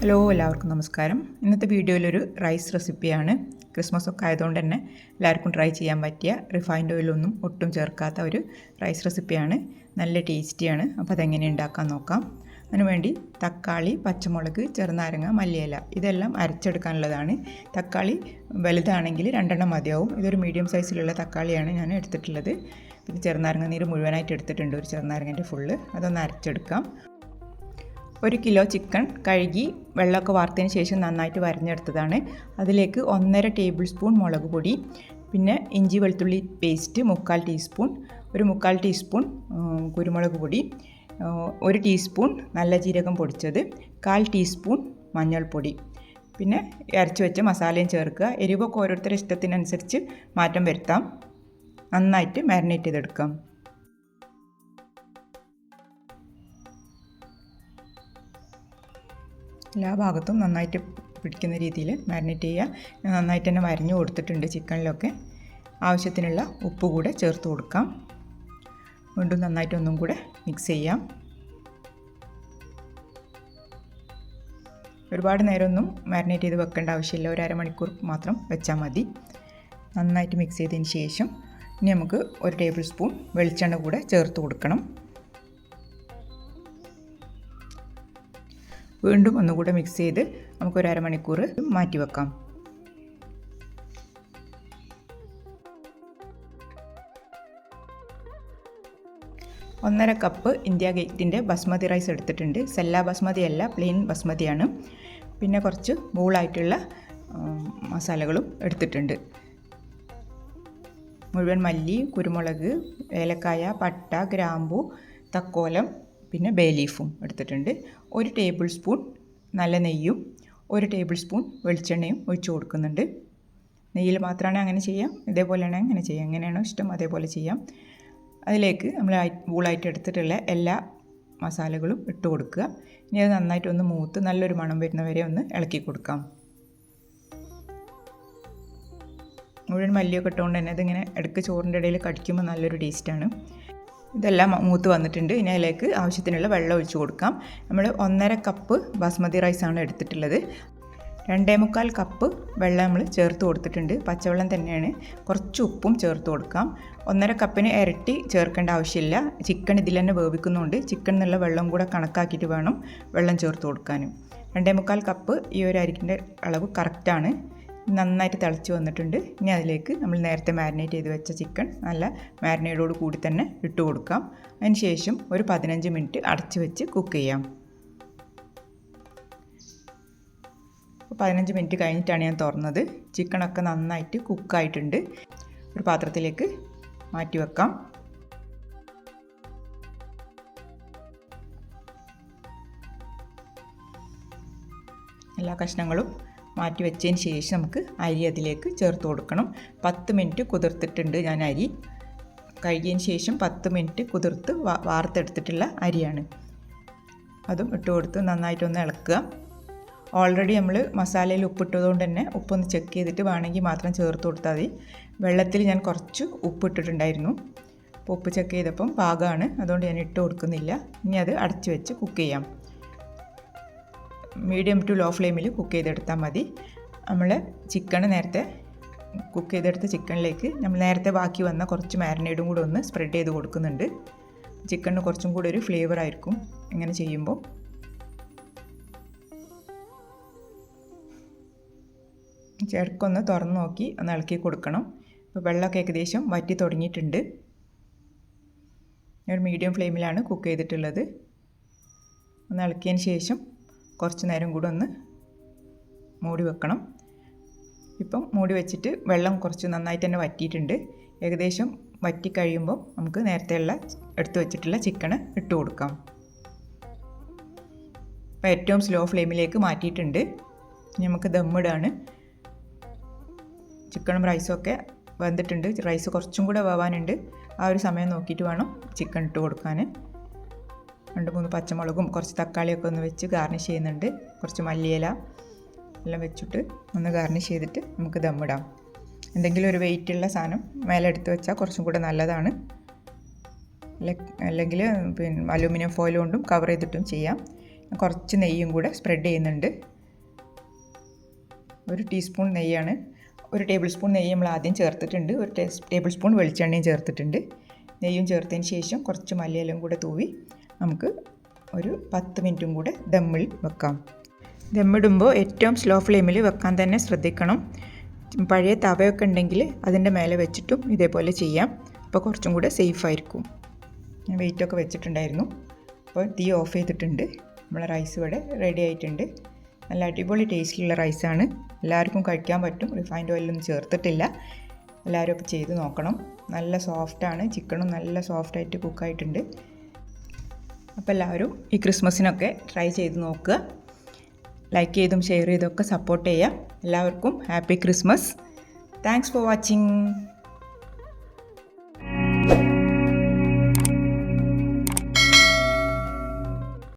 Hello എല്ലാവർക്കും നമസ്കാരം. ഇന്നത്തെ വീഡിയോയിലൊരു റൈസ് റെസിപ്പിയാണ്. ക്രിസ്മസ് ഒക്കെ ആയതുകൊണ്ട് തന്നെ എല്ലാവർക്കും ട്രൈ ചെയ്യാൻ പറ്റിയ റിഫൈൻഡ് ഓയിലൊന്നും ഒട്ടും ചേർക്കാത്ത ഒരു റൈസ് റെസിപ്പിയാണ്. നല്ല ടേസ്റ്റിയാണ്. അപ്പോൾ അതെങ്ങനെ ഉണ്ടാക്കാൻ നോക്കാം. അതിനുവേണ്ടി തക്കാളി പച്ചമുളക് ചെറുനാരങ്ങ മല്ലിയില ഇതെല്ലാം അരച്ചെടുക്കാനുള്ളതാണ്. തക്കാളി വലുതാണെങ്കിൽ രണ്ടെണ്ണം മതിയാവും. ഇതൊരു മീഡിയം സൈസിലുള്ള തക്കാളിയാണ് ഞാൻ എടുത്തിട്ടുള്ളത്. പിന്നെ ചെറുനാരങ്ങ നീര് മുഴുവനായിട്ട് എടുത്തിട്ടുണ്ട് ഒരു ചെറുനാരങ്ങന്റെ ഫുള്ള്. അതൊന്ന് അരച്ചെടുക്കാം. ഒരു കിലോ ചിക്കൻ കഴുകി വെള്ളമൊക്കെ വാർത്തതിന് ശേഷം നന്നായിട്ട് വരഞ്ഞെടുത്തതാണ്. അതിലേക്ക് ഒന്നര ടേബിൾ സ്പൂൺ മുളക് പൊടി പിന്നെ ഇഞ്ചി വെളുത്തുള്ളി പേസ്റ്റ് മുക്കാൽ ടീസ്പൂൺ ഒരു മുക്കാൽ ടീസ്പൂൺ കുരുമുളക് പൊടി ഒരു ടീസ്പൂൺ നല്ല ജീരകം പൊടിച്ചത് കാൽ ടീസ്പൂൺ മഞ്ഞൾപ്പൊടി. പിന്നെ അരച്ച് വെച്ച മസാലയും ചേർക്കുക. എരിവൊക്കെ ഓരോരുത്തരുടെ ഇഷ്ടത്തിനനുസരിച്ച് മാറ്റം വരുത്താം. നന്നായിട്ട് മാരിനേറ്റ് ചെയ്തെടുക്കാം. എല്ലാ ഭാഗത്തും നന്നായിട്ട് പിടിക്കുന്ന രീതിയിൽ മാരിനേറ്റ് ചെയ്യുക. നന്നായിട്ട് തന്നെ വരഞ്ഞു കൊടുത്തിട്ടുണ്ട് ചിക്കനിലൊക്കെ. ആവശ്യത്തിനുള്ള ഉപ്പ് കൂടെ ചേർത്ത് കൊടുക്കാം. വീണ്ടും നന്നായിട്ട് ഒന്നും കൂടെ മിക്സ് ചെയ്യാം. ഒരുപാട് നേരമൊന്നും മാരിനേറ്റ് ചെയ്ത് വെക്കേണ്ട ആവശ്യമില്ല. ഒരു അരമണിക്കൂർ മാത്രം വെച്ചാൽ മതി. നന്നായിട്ട് മിക്സ് ചെയ്തതിന് ശേഷം ഇനി നമുക്ക് ഒരു ടേബിൾ സ്പൂൺ വെളിച്ചെണ്ണ കൂടെ ചേർത്ത് കൊടുക്കണം. വീണ്ടും ഒന്നുകൂടെ മിക്സ് ചെയ്ത് നമുക്കൊരു അരമണിക്കൂർ മാറ്റി വെക്കാം. ഒന്നര കപ്പ് ഇന്ത്യ ഗേറ്റിന്റെ ബസ്മതി റൈസ് എടുത്തിട്ടുണ്ട്. സെല്ല ബസ്മതി അല്ല പ്ലെയിൻ ബസ്മതിയാണ്. പിന്നെ കുറച്ച് ബൂളായിട്ടുള്ള മസാലകളും എടുത്തിട്ടുണ്ട്. മുഴുവൻ മല്ലി കുരുമുളക് ഏലക്കായ പട്ട ഗ്രാമ്പു തക്കോലം പിന്നെ ബേ ലീഫും എടുത്തിട്ടുണ്ട്. ഒരു ടേബിൾ സ്പൂൺ നല്ല നെയ്യും ഒരു ടേബിൾ സ്പൂൺ വെളിച്ചെണ്ണയും ഒഴിച്ചു കൊടുക്കുന്നുണ്ട്. നെയ്യിൽ മാത്രമാണ് അങ്ങനെ ചെയ്യാം? ഇതേപോലെയാണ് അങ്ങനെ ചെയ്യാം? എങ്ങനെയാണോ ഇഷ്ടം അതേപോലെ ചെയ്യാം. അതിലേക്ക് നമ്മൾ ബൂളായിട്ട് എടുത്തിട്ടുള്ള എല്ലാ മസാലകളും ഇട്ട് കൊടുക്കുക. ഇനി അത് നന്നായിട്ട് ഒന്ന് മൂത്ത് നല്ലൊരു മണം വരുന്ന വരെ ഒന്ന് ഇളക്കി കൊടുക്കാം. മുഴുവൻ മല്ലിയൊക്കെ ഇട്ടുകൊണ്ട് തന്നെ ഇതിങ്ങനെ ഇടയ്ക്ക് ചോറിന്റെ ഇടയിൽ കടിക്കുമ്പോൾ നല്ലൊരു ടേസ്റ്റാണ് ഇതെല്ലാം മൂത്ത് വന്നിട്ടുണ്ട്. ഇനി അതിലേക്ക് ആവശ്യത്തിനുള്ള വെള്ളം ഒഴിച്ച് കൊടുക്കാം. നമ്മൾ ഒന്നര കപ്പ് ബാസ്മതി റൈസാണ് എടുത്തിട്ടുള്ളത്. രണ്ടേ മുക്കാൽ കപ്പ് വെള്ളം നമ്മൾ ചേർത്ത് കൊടുത്തിട്ടുണ്ട്. പച്ചവെള്ളം തന്നെയാണ്. കുറച്ച് ഉപ്പും ചേർത്ത് കൊടുക്കാം. ഒന്നര കപ്പിന് ഇരട്ടി ചേർക്കേണ്ട ആവശ്യമില്ല. ചിക്കൻ ഇതിൽ തന്നെ വേവിക്കുന്നുണ്ട്. ചിക്കൻ എന്നുള്ള വെള്ളം കൂടെ കണക്കാക്കിയിട്ട് വേണം വെള്ളം ചേർത്ത് കൊടുക്കാനും രണ്ടേ മുക്കാൽ കപ്പ് ഈ ഒരു അരിക്കിന്റെ അളവ് കറക്റ്റാണ് നന്നായിട്ട് തിളച്ച് വന്നിട്ടുണ്ട്. ഇനി അതിലേക്ക് നമ്മൾ നേരത്തെ മാരിനേറ്റ് ചെയ്ത് വെച്ച ചിക്കൻ നല്ല മാരിനേറ്റോട് കൂടി തന്നെ ഇട്ട് കൊടുക്കാം. അതിന് ശേഷം ഒരു പതിനഞ്ച് മിനിറ്റ് അടച്ച് വെച്ച് കുക്ക് ചെയ്യാം. പതിനഞ്ച് മിനിറ്റ് കഴിഞ്ഞിട്ടാണ് ഞാൻ തുറന്നത്. ചിക്കനൊക്കെ നന്നായിട്ട് കുക്കായിട്ടുണ്ട്. ഒരു പാത്രത്തിലേക്ക് മാറ്റി വെക്കാം. എല്ലാ കഷ്ണങ്ങളും മാറ്റി വെച്ചതിന് ശേഷം നമുക്ക് അരി അതിലേക്ക് ചേർത്ത് കൊടുക്കണം. പത്ത് മിനിറ്റ് കുതിർത്തിട്ടുണ്ട് ഞാൻ അരി. കഴുകിയതിന് ശേഷം പത്ത് മിനിറ്റ് കുതിർത്ത് വാർത്തെടുത്തിട്ടുള്ള അരിയാണ്. അതും ഇട്ട് കൊടുത്ത് നന്നായിട്ടൊന്ന് ഇളക്കുക. ഓൾറെഡി നമ്മൾ മസാലയിൽ ഉപ്പിട്ടതുകൊണ്ട് തന്നെ ഉപ്പൊന്ന് ചെക്ക് ചെയ്തിട്ട് വേണമെങ്കിൽ മാത്രം ചേർത്ത് കൊടുത്താൽ മതി. വെള്ളത്തിൽ ഞാൻ കുറച്ച് ഉപ്പിട്ടിട്ടുണ്ടായിരുന്നു. അപ്പോൾ ഉപ്പ് ചെക്ക് ചെയ്തപ്പം പാകമാണ് അതുകൊണ്ട് ഞാൻ ഇട്ട് കൊടുക്കുന്നില്ല. ഇനി അത് അടച്ച് വെച്ച് കുക്ക് ചെയ്യാം. മീഡിയം ടു ലോ ഫ്ലെയിമിൽ കുക്ക് ചെയ്തെടുത്താൽ മതി. നമ്മൾ ചിക്കൻ നേരത്തെ കുക്ക് ചെയ്തെടുത്ത ചിക്കനിലേക്ക് നമ്മൾ നേരത്തെ ബാക്കി വന്ന കുറച്ച് മാരിനേഡും കൂടെ ഒന്ന് സ്പ്രെഡ് ചെയ്ത് കൊടുക്കുന്നുണ്ട്. ചിക്കണിന് കുറച്ചും കൂടി ഒരു ഫ്ലേവർ ആയിരിക്കും. ഇങ്ങനെ ചെയ്യുമ്പോൾ ചേർക്കൊന്ന് തുറന്ന് നോക്കി ഒന്ന് ഇളക്കി കൊടുക്കണം. ഇപ്പോൾ വെള്ളമൊക്കെ ഏകദേശം വറ്റി തുടങ്ങിയിട്ടുണ്ട്. ഒരു മീഡിയം ഫ്ലെയിമിലാണ് കുക്ക് ചെയ്തിട്ടുള്ളത്. ഒന്ന് ഇളക്കിയതിന് ശേഷം കുറച്ച് നേരം കൂടെ ഒന്ന് മൂടി വെക്കണം. ഇപ്പം മൂടി വെച്ചിട്ട് വെള്ളം കുറച്ച് നന്നായിട്ട് തന്നെ വറ്റിയിട്ടുണ്ട്. ഏകദേശം വറ്റി കഴിയുമ്പോൾ നമുക്ക് നേരത്തെയുള്ള എടുത്തു വെച്ചിട്ടുള്ള ചിക്കന് ഇട്ട് കൊടുക്കാം. അപ്പോൾ ഏറ്റവും സ്ലോ ഫ്ലെയിമിലേക്ക് മാറ്റിയിട്ടുണ്ട്. നമുക്ക് ദമ്മിടാണ് ചിക്കനും റൈസും ഒക്കെ വന്നിട്ടുണ്ട് റൈസ് കുറച്ചും കൂടെ വേവാനുണ്ട്. ആ ഒരു സമയം നോക്കിയിട്ട് വേണം ചിക്കൻ ഇട്ട് കൊടുക്കാൻ. രണ്ട് മൂന്ന് പച്ചമുളകും കുറച്ച് തക്കാളിയൊക്കെ ഒന്ന് വെച്ച് ഗാർണിഷ് ചെയ്യുന്നുണ്ട്. കുറച്ച് മല്ലിയില എല്ലാം വെച്ചിട്ട് ഒന്ന് ഗാർണിഷ് ചെയ്തിട്ട് നമുക്ക് ദമ്മിടാം എന്തെങ്കിലും ഒരു വെയിറ്റുള്ള സാധനം മേലെ എടുത്ത് വെച്ചാൽ കുറച്ചും കൂടെ നല്ലതാണ്. അല്ലെങ്കിൽ പിന്നെ അലൂമിനിയം ഫോയിൽ കൊണ്ടും കവർ ചെയ്തിട്ടും ചെയ്യാം. കുറച്ച് നെയ്യും കൂടെ സ്പ്രെഡ് ചെയ്യുന്നുണ്ട്. ഒരു ടീസ്പൂൺ നെയ്യാണ്. ഒരു ടേബിൾ സ്പൂൺ നെയ്യ് നമ്മൾ ആദ്യം ചേർത്തിട്ടുണ്ട്. ഒരു ടേബിൾ സ്പൂൺ വെളിച്ചെണ്ണയും ചേർത്തിട്ടുണ്ട്. നെയ്യും ചേർത്തതിന് ശേഷം കുറച്ച് മല്ലിയിലും കൂടെ തൂവി നമുക്ക് ഒരു പത്ത് മിനിറ്റും കൂടെ ദമ്മിൽ വെക്കാം. ദമ്മിടുമ്പോൾ ഏറ്റവും സ്ലോ ഫ്ലെയിമിൽ വെക്കാൻ തന്നെ ശ്രദ്ധിക്കണം. പഴയ തവയൊക്കെ ഉണ്ടെങ്കിൽ അതിന്റെ മേലെ വെച്ചിട്ടും ഇതേപോലെ ചെയ്യാം. അപ്പോൾ കുറച്ചും കൂടെ സേഫ് ആയിരിക്കും. ഞാൻ വെയിറ്റൊക്കെ വെച്ചിട്ടുണ്ടായിരുന്നു. അപ്പോൾ തീ ഓഫ് ചെയ്തിട്ടുണ്ട്. നമ്മളെ റൈസ് ഇവിടെ റെഡി ആയിട്ടുണ്ട്. നല്ല അടിപൊളി ടേസ്റ്റിലുള്ള റൈസാണ്. എല്ലാവർക്കും കഴിക്കാൻ പറ്റും. റിഫൈൻഡ് ഓയിലൊന്നും ചേർത്തിട്ടില്ല. എല്ലാവരും ഒക്കെ ചെയ്ത് നോക്കണം. നല്ല സോഫ്റ്റാണ്. ചിക്കനും നല്ല സോഫ്റ്റായിട്ട് കുക്കായിട്ടുണ്ട്. അപ്പോൾ എല്ലാവരും ഈ ക്രിസ്മസിനൊക്കെ ട്രൈ ചെയ്ത് നോക്കുക. ലൈക്ക് ചെയ്തും ഷെയർ ചെയ്തും ഒക്കെ സപ്പോർട്ട് ചെയ്യുക. എല്ലാവർക്കും happy Christmas. Thanks for watching.